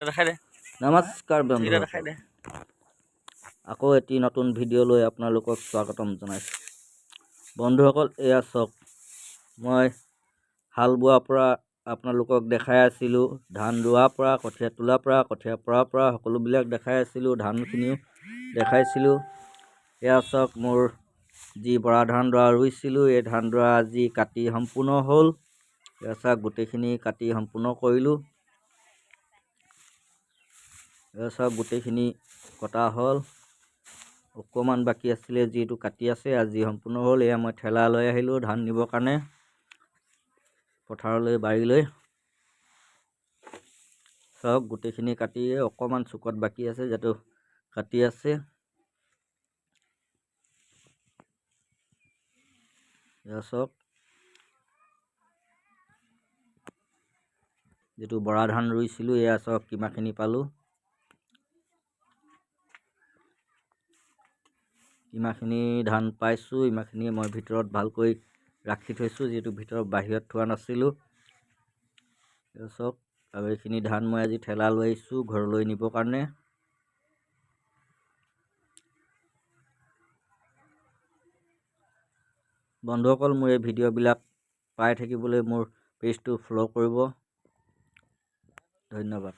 দেখাই দে। নমস্কাৰ বন্ধু। দেখাই দে। আকৌ এটি নতুন ভিডিঅ' লৈ আপোনালোকক স্বাগতম জনাইছোঁ। বন্ধুসকল এয়া চাওক মই হাল বোৱাৰ পৰা আপোনালোকক দেখাই আছিলোঁ ধান ৰোৱাৰ পৰা কঠীয়া তোলাৰ পৰা কঠীয়া পৰাৰ পৰা সকলোবিলাক দেখাই আছিলোঁ ধানখিনিও দেখাইছিলোঁ। এয়া চাওক মোৰ যি বৰা ধান ডৰা ৰুইছিলোঁ এই ধান ডৰা আজি কাটি সম্পূৰ্ণ হ'ল। এয়া চাওক গোটেইখিনি কাটি সম্পূৰ্ণ কৰিলোঁ। চাওক গোটেইখিনি কটা হ'ল। অকণমান বাকী আছিলে যিটো কাটি আছে আজি সম্পূৰ্ণ হ'ল এয়া মই ঠেলা লৈ আহিলোঁ ধান নিবৰ কাৰণে পথাৰলৈ বাৰীলৈ। চাওক গোটেইখিনি কাটি অকণমান চুকত বাকী আছে যিহেতু কাটি আছে। চাওক যিটো বৰা ধান ৰুইছিলোঁ এয়া চাওক কিমানখিনি পালোঁ। ইমানখিনি ধান পাইছোঁ ইমানখিনি মই ভিতৰত ভালকৈ ৰাখি থৈছোঁ যিহেতু ভিতৰত বাহিৰত থোৱা নাছিলোঁ। চাওক আৰু এইখিনি ধান মই আজি ঠেলা লৈ আহিছোঁ ঘৰলৈ নিবৰ কাৰণে। বন্ধুসকল মোৰ এই ভিডিঅ'বিলাক পাই থাকিবলৈ মোৰ পেজটো ফ'ল' কৰিব। ধন্যবাদ।